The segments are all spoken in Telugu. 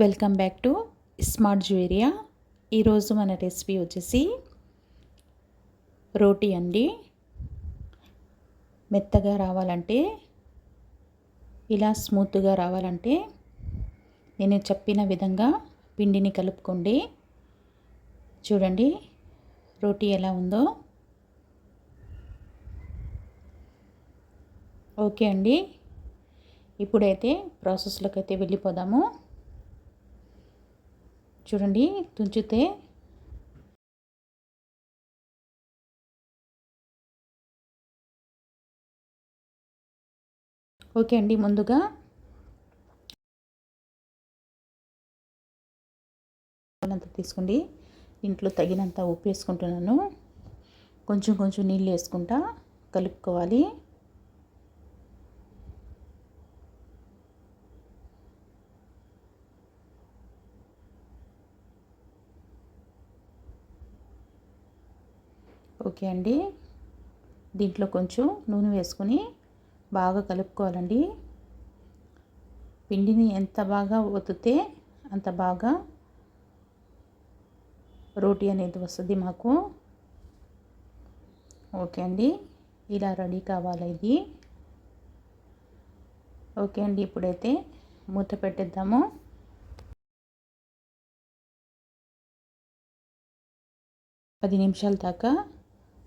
Welcome back to smart Juveria ఈరోజు మన రెసిపీ వచ్చేసి రోటీ అండి. మెత్తగా రావాలంటే ఇలా స్మూత్గా రావాలంటే నేను చెప్పిన విధంగా పిండిని కలుపుకోండి. చూడండి రోటీ ఎలా ఉందో. ఓకే అండి. ఇప్పుడైతే ప్రాసెస్లోకి అయితే వెళ్ళిపోదాము. చూడండి తుంచితే ఓకే అండి ముందుగా అంత తీసుకోండి. ఇంట్లో తగినంత ఉప్పు వేసుకుంటున్నాను. కొంచెం కొంచెం నీళ్ళు వేసుకుంటా కలుపుకోవాలి. ఓకే అండి. దీంట్లో కొంచెం నూనె వేసుకొని బాగా కలుపుకోవాలండి. పిండిని ఎంత బాగా ఒత్తితే అంత బాగా రోటీ అనేది వస్తుంది మాకు. ఓకే అండి. ఇలా రెడీ కావాలి ఇది? ఓకే అండి. ఇప్పుడైతే మూత పెట్టేద్దాము. పది నిమిషాల దాకా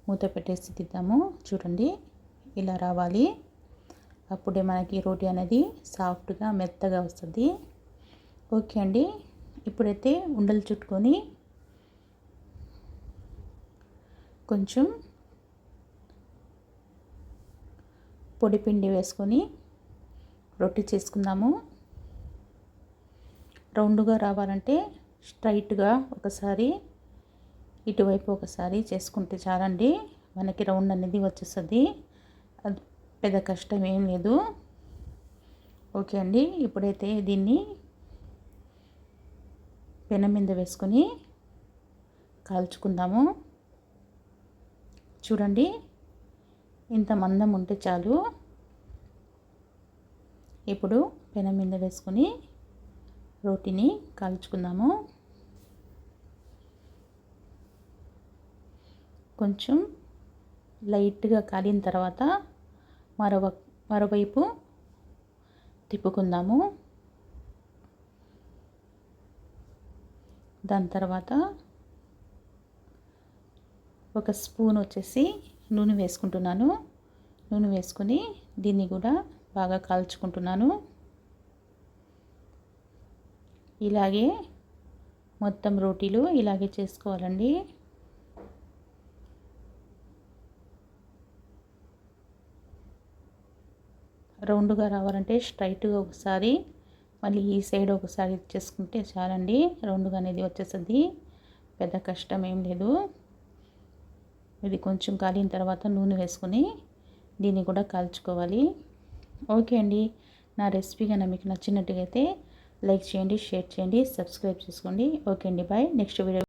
మూత పెట్టేసి తిద్దాము చూడండి ఇలా రావాలి. అప్పుడే మనకి రోటీ అనేది సాఫ్ట్గా మెత్తగా వస్తుంది. ఓకే అండి. ఇప్పుడైతే ఉండలు చుట్టుకొని కొంచెం పొడి పిండి వేసుకొని రొట్టి చేసుకుందాము. రౌండ్గా రావాలంటే స్ట్రైట్గా ఒకసారి ఇటువైపు ఒకసారి చేసుకుంటే చాలండి. మనకి రౌండ్ అనేది వచ్చేస్తుంది. అది పెద్ద కష్టం ఏం లేదు. ఓకే అండి. ఇప్పుడైతే దీన్ని పెనం మీద వేసుకొని కాల్చుకుందాము. చూడండి. ఇంత మందం ఉంటే చాలు. ఇప్పుడు పెనం మీద వేసుకొని రోటీని కాల్చుకుందాము. కొంచెం లైట్గా కాలిన తర్వాత మరో మరోవైపు తిప్పుకుందాము. దాని తర్వాత ఒక స్పూన్ వచ్చేసి నూనె వేసుకుంటున్నాను. నూనె వేసుకొని దీన్ని కూడా బాగా కాల్చుకుంటున్నాను. ఇలాగే మొత్తం రోటీలు ఇలాగే చేసుకోవాలండి. రౌండ్గా రావాలంటే స్ట్రైట్గా ఒకసారి మళ్ళీ ఈ సైడ్ ఒకసారి చేసుకుంటే చాలండి. రౌండ్గా అనేది వచ్చేస్తుంది. పెద్ద కష్టం ఏం లేదు. ఇది కొంచెం కాలిన తర్వాత నూనె వేసుకొని దీన్ని కూడా కాల్చుకోవాలి. ఓకే అండి. నా రెసిపీ కనుక మీకు నచ్చినట్టుగా అయితే లైక్ చేయండి షేర్ చేయండి సబ్స్క్రైబ్ చేసుకోండి. ఓకే అండి. బాయ్. Next video